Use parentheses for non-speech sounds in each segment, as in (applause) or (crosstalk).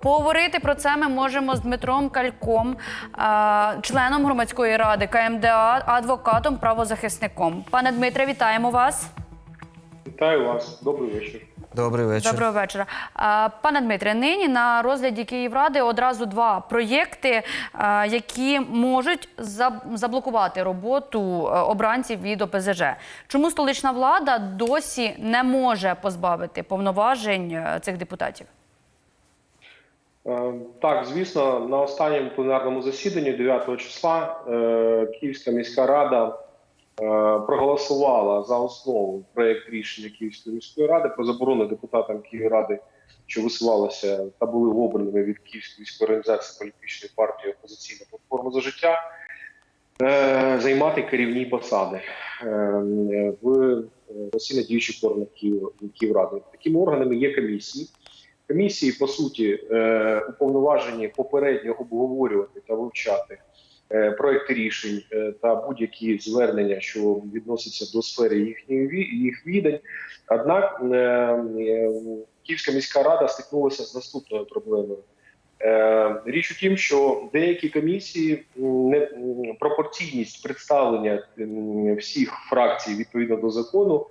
Поговорити про це ми можемо з Дмитром Кальком, е, членом громадської ради КМДА, адвокатом, правозахисником. Пане Дмитре, вітаємо вас. Вітаю вас, добрий вечір. Добрий вечір. Доброго вечора. Е, Пане Дмитре, нині на розгляді Київради одразу два проєкти, е, які можуть заблокувати роботу обранців від ОПЗЖ. Чому столична влада досі не може позбавити повноважень цих депутатів? Е, Так, звісно, на останньому пленарному засіданні 9 числа е, Київська міська рада е, проголосувала за основу проєкт рішення Київської міської ради про заборону депутатам Київради, що висувалися та були обраними від Київської міської організації політичної партії опозиційна платформа за життя. Займати керівні посади в постійно діючих органах Київ- Київради. Такими органами є комісії, Комісії, по суті, е, уповноважені попередньо обговорювати та вивчати е, проекти рішень е, та будь-які звернення, що відносяться до сфери ві- їх відань. Однак Київська міська рада стикнулася з наступною проблемою. Річ у тім, що деякі комісії не пропорційність представлення всіх фракцій відповідно до закону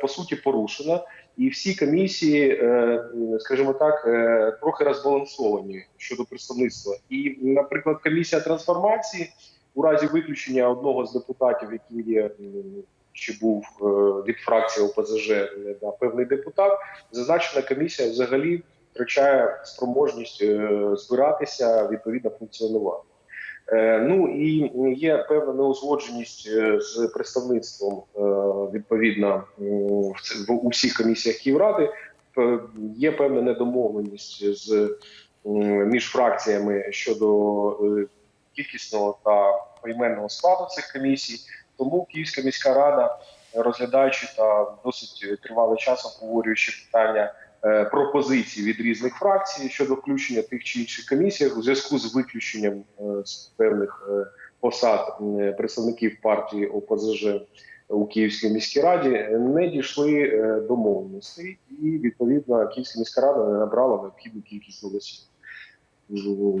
по суті порушена, і всі комісії, е, скажімо так, е, трохи розбалансовані щодо представництва. І, наприклад, комісія трансформації у разі виключення одного з депутатів, який є чи був е, від фракції ОПЗЖ е, да, певний депутат, зазначена комісія взагалі втрачає спроможність е, збиратися відповідно функціонувати. Е, Ну і є певна неузгодженість е, з представництвом е, відповідно в усіх комісіях Київради. Є певна недомовленість з між фракціями щодо кількісного та поіменного складу цих комісій. Тому Київська міська рада, розглядаючи та досить тривалий час обговорюючи питання пропозицій від різних фракцій щодо включення тих чи інших комісій у зв'язку з виключенням е, з певних е, посад е, представників партії ОПЗЖ у Київській міській раді, не дійшли е, домовленостей, і відповідно Київська міська рада не набрала необхідну кількість голосів.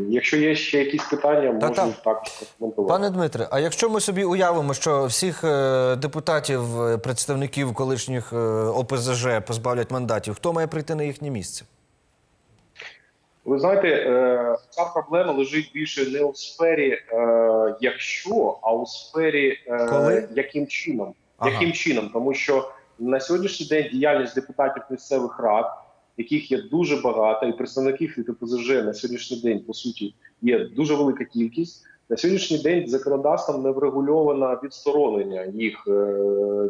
Якщо є ще якісь питання, можу також прокоментувати. Пане Дмитре, а якщо ми собі уявимо, що всіх е, депутатів, е, представників колишніх е, ОПЗЖ позбавлять мандатів, хто має прийти на їхнє місце? Ви знаєте, ця проблема лежить більше не у сфері якщо, а у сфері Коли? яким чином. Ага. Яким чином? Тому що на сьогоднішній день діяльність депутатів місцевих рад, яких є дуже багато, і представників від ОПЗЖ на сьогоднішній день по суті є дуже велика кількість. На сьогоднішній день законодавством не врегульовано відсторонення їх е,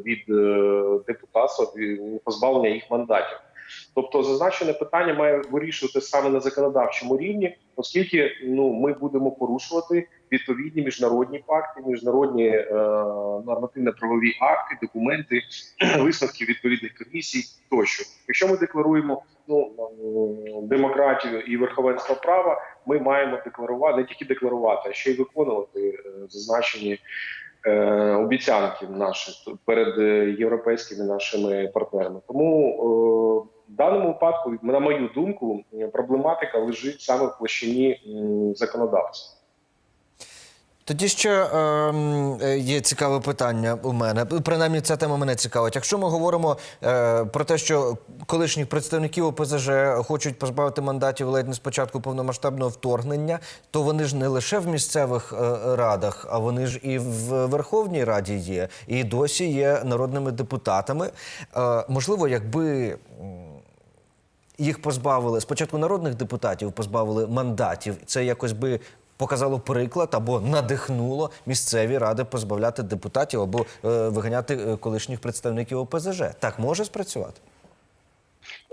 від е, депутатства, від позбавлення їх мандатів. Тобто зазначене питання має вирішувати саме на законодавчому рівні, оскільки ну ми будемо порушувати відповідні міжнародні пакти, міжнародні е, нормативно-правові акти, документи, (clears throat) висновки відповідних комісій тощо. Якщо ми декларуємо ну демократію і верховенство права, ми маємо декларувати не тільки декларувати, а ще й виконувати е, зазначені е, обіцянки наші т- перед е, європейськими нашими партнерами. Тому е, в даному випадку, на мою думку, проблематика лежить саме в площині м, законодавця. Тоді ще ем, е, є цікаве питання у мене. Принаймні, ця тема мене цікавить. Якщо ми говоримо е, про те, що колишніх представників ОПЗЖ хочуть позбавити мандатів ледь не з початку повномасштабного вторгнення, то вони ж не лише в місцевих е, радах, а вони ж і в Верховній Раді є, і досі є народними депутатами. Е, можливо, якби. Їх позбавили спочатку народних депутатів, позбавили мандатів. Це якось би показало приклад або надихнуло місцеві ради позбавляти депутатів або е, виганяти е, колишніх представників ОПЗЖ. Так може спрацювати?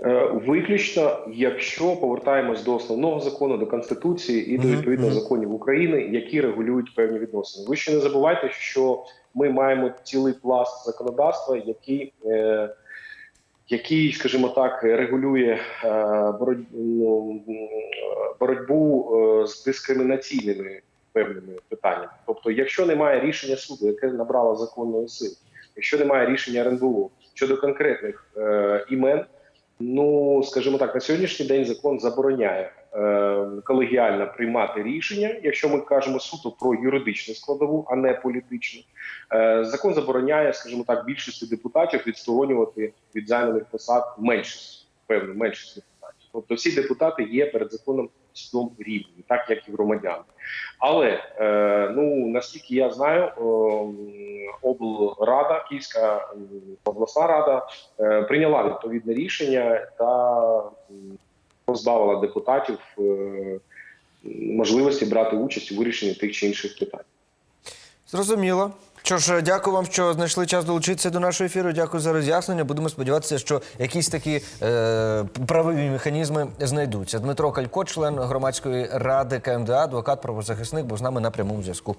Е, Виключно, якщо повертаємось до основного закону, до конституції і до відповідно законів України, які регулюють певні відносини. Ви ще не забувайте, що ми маємо цілий пласт законодавства, який, е, який, скажімо так, регулює е, ну, боротьбу е, з дискримінаційними певними питаннями. Тобто, якщо немає рішення суду, яке набрало законної сили, якщо немає рішення РНБО щодо конкретних е, імен. Ну, скажімо так, на сьогоднішній день закон забороняє колегіально приймати рішення, якщо ми кажемо суто про юридичну складову, а не політичну. Е, закон забороняє, скажімо так, більшості депутатів відсторонювати від займаних посад меншість, певну меншість депутатів. Тобто всі депутати є перед законом судом рівні, так як і громадяни. Але е, ну наскільки я знаю, облрада, Київська обласна рада е, прийняла відповідне рішення та позбавила депутатів е, можливості брати участь у вирішенні тих чи інших питань. Зрозуміло. Що ж, дякую вам, що знайшли час долучитися до нашого ефіру. Дякую за роз'яснення. Будемо сподіватися, що якісь такі е, правові механізми знайдуться. Дмитро Калько, член громадської ради КМДА, адвокат, правозахисник, був з нами на прямому зв'язку.